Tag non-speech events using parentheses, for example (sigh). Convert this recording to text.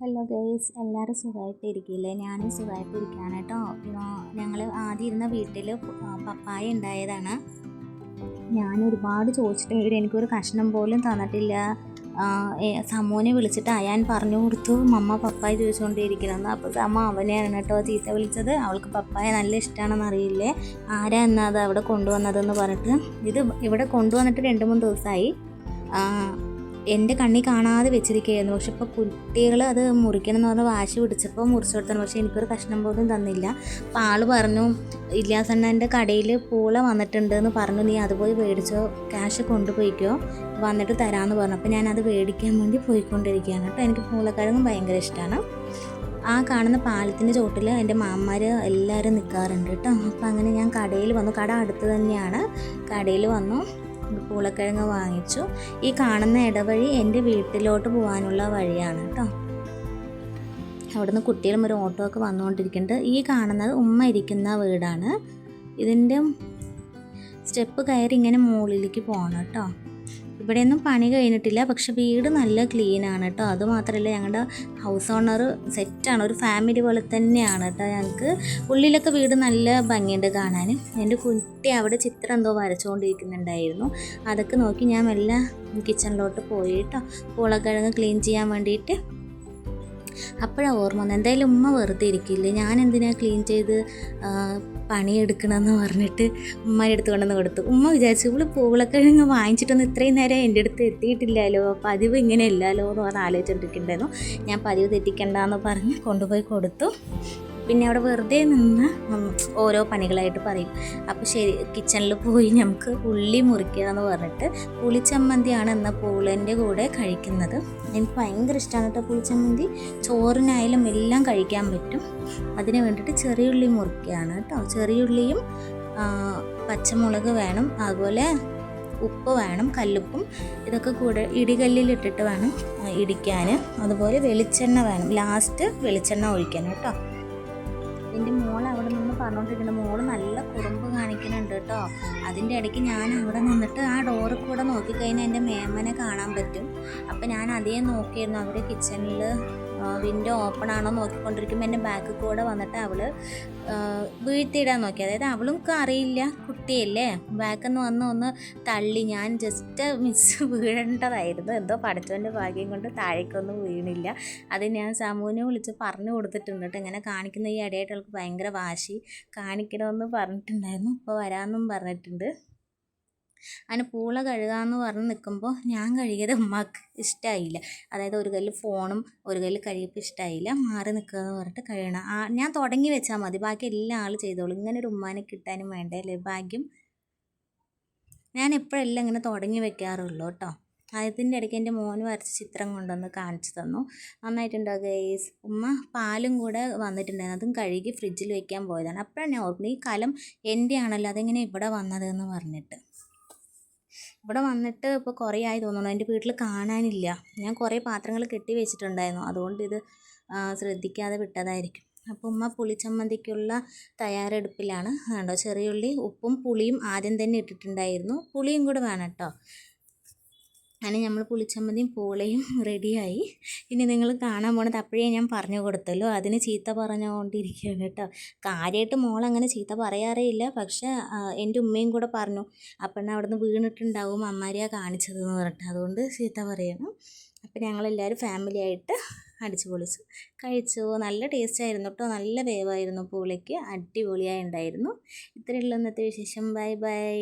Hello guys എല്ലാവരും സുഖമായിട്ട് ഇരിക്കില്ലേ ഞാനും സുഖമായിട്ട് ഇരിക്കുകയാണ് കേട്ടോ ഞങ്ങൾ ആദ്യം ഇരുന്ന വീട്ടിൽ പപ്പായ ഉണ്ടായതാണ്. ഞാൻ ഒരുപാട് ചോദിച്ചിട്ട് ഇവർ എനിക്കൊരു കഷ്ണം പോലും തന്നിട്ടില്ല. സമൂനെ വിളിച്ചിട്ട് അയാൻ പറഞ്ഞു കൊടുത്തു. മമ്മ പപ്പായ ചോദിച്ചുകൊണ്ടിരിക്കണമെന്ന് അപ്പോൾ സമ അവനെയാണ് കേട്ടോ ചീത്ത വിളിച്ചത്. അവൾക്ക് പപ്പായ നല്ല ഇഷ്ടമാണെന്ന് അറിയില്ലേ? ആരാ എന്നാ അത് അവിടെ കൊണ്ടുവന്നതെന്ന് പറഞ്ഞിട്ട്? ഇത് ഇവിടെ കൊണ്ടുവന്നിട്ട് രണ്ട് മൂന്ന് ദിവസമായി. എന്റെ കണ്ണി കാണാതെ വെച്ചിരിക്കുകയായിരുന്നു. പക്ഷെ ഇപ്പോൾ കുട്ടികൾ അത് മുറിക്കണം എന്ന് പറഞ്ഞ് വാശി പിടിച്ചപ്പോൾ മുറിച്ചു കൊടുത്താണ്. പക്ഷേ എനിക്കൊരു കഷ്ണം പോലും തന്നില്ല. അപ്പോൾ ആൾ പറഞ്ഞു ഇല്ലാസണ്ണന്റെ കടയിൽ പൂള വന്നിട്ടുണ്ട് എന്ന് പറഞ്ഞു. നീ അതുപോയി മേടിച്ചോ ക്യാഷ് കൊണ്ടുപോയിക്കോ വന്നിട്ട് തരാമെന്ന് പറഞ്ഞു. അപ്പോൾ ഞാനത് മേടിക്കാൻ വേണ്ടി പോയിക്കൊണ്ടിരിക്കുകയാണ് കേട്ടോ. എനിക്ക് പൂളക്കിഴങ്ങും ഭയങ്കര ഇഷ്ടമാണ്. ആ കാണുന്ന പാലത്തിന്റെ ചോട്ടിൽ എന്റെ മാമ്മമാർ എല്ലാവരും നിൽക്കാറുണ്ട് കേട്ടോ. അപ്പോൾ അങ്ങനെ ഞാൻ കടയിൽ വന്നു. കട അടുത്ത് തന്നെയാണ്. കടയിൽ വന്നു. പൂളക്കിഴങ്ങ് വാങ്ങിച്ചു. ഈ കാണുന്ന ഇടവഴി എന്റെ വീട്ടിലോട്ട് പോകാനുള്ള വഴിയാണ് കേട്ടോ. അവിടുന്ന് കുട്ടികളും ഒരു ഓട്ടോ ഒക്കെ വന്നുകൊണ്ടിരിക്കുന്നുണ്ട്. ഈ കാണുന്നത് ഉമ്മ ഇരിക്കുന്ന വീടാണ്. ഇതിന്റെ സ്റ്റെപ്പ് കയറി ഇങ്ങനെ മുകളിലേക്ക് പോകണം കേട്ടോ. ഇവിടെയൊന്നും പണി കഴിഞ്ഞിട്ടില്ല. പക്ഷെ വീട് നല്ല ക്ലീൻ ആണ് കേട്ടോ അതുമാത്രമല്ല ഞങ്ങളുടെ ഹൗസ് ഓണർ സെറ്റാണ് ഒരു ഫാമിലി പോലെ തന്നെയാണ് കേട്ടോ ഞങ്ങൾക്ക് ഉള്ളിലൊക്കെ വീട് നല്ല ഭംഗിയുണ്ട് കാണാൻ. എന്റെ കുട്ടി അവിടെ ചിത്രം എന്തോ വരച്ചുകൊണ്ടിരിക്കുന്നുണ്ടായിരുന്നു അതൊക്കെ നോക്കി ഞാൻ എല്ലാം കിച്ചണിലോട്ട് പോയി കേട്ടോ. പൂളക്കിഴങ്ങ് ക്ലീൻ ചെയ്യാൻ വേണ്ടിയിട്ട് അപ്പോഴാണ് ഓർമ്മ വന്നത്. എന്തായാലും ഉമ്മ വെറുതെ ഇരിക്കില്ലേ? ഞാൻ എന്തിനാണ് ക്ലീൻ ചെയ്ത് പണിയെടുക്കണമെന്ന് പറഞ്ഞിട്ട് ഉമ്മയുടെ അടുത്ത് കൊണ്ടുവന്ന് കൊടുത്തു. ഉമ്മ വിചാരിച്ചു ഇവൾ പൂളക്കിഴങ്ങ് വാങ്ങിച്ചിട്ടൊന്നും ഇത്രയും നേരം എന്റെ അടുത്ത് എത്തിയിട്ടില്ലല്ലോ. പതിവ് ഇങ്ങനെ ഇല്ലല്ലോ എന്ന് പറഞ്ഞ് ആലോചിച്ചുകൊണ്ടിരിക്കുന്നുണ്ടായിരുന്നു ഞാൻ പതിവ് തെറ്റിക്കണ്ടെന്ന് പറഞ്ഞ് കൊണ്ടുപോയി കൊടുത്തു. പിന്നെ അവിടെ വെറുതെ നിന്ന് ഓരോ പണികളായിട്ട് പറയും. അപ്പോൾ ശരി കിച്ചണിൽ പോയി നമുക്ക് ഉള്ളി മുറിക്കുക എന്ന് പറഞ്ഞിട്ട് പുളിച്ചമ്മന്തിയാണ് എന്ന പൂളന്റെ കൂടെ കഴിക്കുന്നത്. എനിക്ക് ഭയങ്കര ഇഷ്ടമാണ് കേട്ടോ പുളിച്ചമ്മന്തി. ചോറിനായാലും എല്ലാം കഴിക്കാൻ പറ്റും. അതിന് വേണ്ടിയിട്ട് ചെറിയുള്ളി മുറിക്കുകയാണ് കേട്ടോ ചെറിയുള്ളിയും പച്ചമുളക് വേണം. അതുപോലെ ഉപ്പ് വേണം കല്ലുപ്പും. ഇതൊക്കെ കൂടെ ഇടികല്ലിലിട്ടിട്ട് വേണം ഇടിക്കാൻ അതുപോലെ വെളിച്ചെണ്ണ വേണം. ലാസ്റ്റ് വെളിച്ചെണ്ണ ഒഴിക്കാൻ കേട്ടോ അവിടെ നിന്ന് പറഞ്ഞുകൊണ്ടിരിക്കുന്നത് മോൾ നല്ല കുറുമ്പ് കാണിക്കുന്നുണ്ട് കേട്ടോ അതിന്റെ ഇടയ്ക്ക് ഞാൻ അവിടെ നിന്നിട്ട് ആ ഡോറിൽ കൂടെ നോക്കിക്കഴിഞ്ഞാൽ എന്റെ മേമനെ കാണാൻ പറ്റും. അപ്പം ഞാൻ അതേ നോക്കിയിരുന്നു. അവർ കിച്ചണിൽ വിൻഡോ ഓപ്പൺ ആണോ നോക്കിക്കൊണ്ടിരിക്കുമ്പോൾ എന്റെ ബാക്കിൽ കൂടെ വന്നിട്ട് അവൾ വീഴ്ത്തിയിടാൻ നോക്കി. അതായത് അവളും അറിയില്ല കുട്ടിയല്ലേ? ബാക്കിൽ നിന്ന് വന്ന് ഒന്ന് തള്ളി. ഞാൻ ജസ്റ്റ് മിസ് വീഴേണ്ടതായിരുന്നു. എന്തോ പഠിച്ചവന്റെ ഭാഗ്യം കൊണ്ട് താഴേക്കൊന്നും വീണില്ല. അത് ഞാൻ സമൂഹിനെ വിളിച്ച് പറഞ്ഞു കൊടുത്തിട്ടുണ്ട് കേട്ടോ. ഇങ്ങനെ കാണിക്കുന്ന ഈ ഇടയായിട്ട് അവൾക്ക് ഭയങ്കര വാശി കാണിക്കണമെന്ന് പറഞ്ഞിട്ടുണ്ടായിരുന്നു. ഇപ്പോൾ വരാമെന്നും പറഞ്ഞിട്ടുണ്ട്. അതിന് പൂള കഴുകാമെന്ന് പറഞ്ഞ് നിൽക്കുമ്പോൾ ഞാൻ കഴുകിയത് ഉമ്മാക്ക് ഇഷ്ടമായില്ല അതായത് ഒരു കയ്യിൽ ഫോണും ഒരു കയ്യിൽ കഴുകിയപ്പോൾ ഇഷ്ടമായില്ല മാറി നിൽക്കുക എന്ന് പറഞ്ഞിട്ട് കഴുകണം. ആ ഞാൻ തുടങ്ങി വെച്ചാൽ മതി. ബാക്കി എല്ലാ ആൾ ചെയ്തോളും. ഇങ്ങനെ ഒരു ഉമ്മാനെ കിട്ടാനും വേണ്ടേ അല്ലേ? ഭാഗ്യം. ഞാൻ എപ്പോഴെല്ലാം ഇങ്ങനെ തുടങ്ങി വെക്കാറുള്ളൂ കേട്ടോ അതിന്റെ ഇടയ്ക്ക് എന്റെ മോന് വരച്ച ചിത്രം കൊണ്ടുവന്ന് കാണിച്ചു തന്നു. നന്നായിട്ടുണ്ടോ ഗൈസ് ഉമ്മ പാലും കൂടെ വന്നിട്ടുണ്ടായിരുന്നു. അതും കഴുകി ഫ്രിഡ്ജിൽ വെക്കാൻ പോയതാണ്. അപ്പോഴാണ് ഞാൻ ഓർക്കുന്നത് ഈ കലം എന്റെ ആണല്ലോ അതെങ്ങനെ ഇവിടെ വന്നതെന്ന് പറഞ്ഞിട്ട്. ഇവിടെ വന്നിട്ട് ഇപ്പോൾ കുറേ ആയി തോന്നുന്നു. എന്റെ വീട്ടിൽ കാണാനില്ല. ഞാൻ കുറേ പാത്രങ്ങൾ കെട്ടി വെച്ചിട്ടുണ്ടായിരുന്നു. അതുകൊണ്ട് ഇത് ശ്രദ്ധിക്കാതെ വിട്ടതായിരിക്കും. അപ്പോൾ ഉമ്മ പുളിച്ചമ്മന്തിക്കുള്ള തയ്യാറെടുപ്പിലാണ്. കണ്ടോ ചെറിയുള്ളി ഉപ്പും പുളിയും ആദ്യം തന്നെ ഇട്ടിട്ടുണ്ടായിരുന്നു. പുളിയും കൂടെ വേണം കേട്ടോ. അങ്ങനെ നമ്മൾ പുളിച്ചമ്മന്തിയും പോളയും റെഡിയായി (laughs) ഇനി നിങ്ങൾ കാണാൻ പോണത് അപ്പോഴേ ഞാൻ പറഞ്ഞു കൊടുത്തല്ലോ. അതിന് ചീത്ത പറഞ്ഞുകൊണ്ടിരിക്കുകയാണ് കേട്ടോ. കാര്യമായിട്ട് അങ്ങനെ ചീത്ത പറയാറേ ഇല്ല. പക്ഷേ എന്റെ ഉമ്മയും കൂടെ പറഞ്ഞു അപ്പം അവിടെ വീണിട്ടുണ്ടാവും. അമ്മാരിയാ കാണിച്ചത് എന്ന് പറഞ്ഞിട്ട്. അതുകൊണ്ട് ചീത്ത പറയണം. അപ്പം ഞങ്ങളെല്ലാവരും ഫാമിലി ആയിട്ട് അടിച്ചു പൊളിച്ചു. കഴിച്ചു. നല്ല ടേസ്റ്റ് ആയിരുന്നു കേട്ടോ. നല്ല വേവായിരുന്നു പൂളയ്ക്ക്. അടിപൊളിയായി ഉണ്ടായിരുന്നു. ഇത്രയുള്ള ഇന്നത്തെ വിശേഷം. Bye bye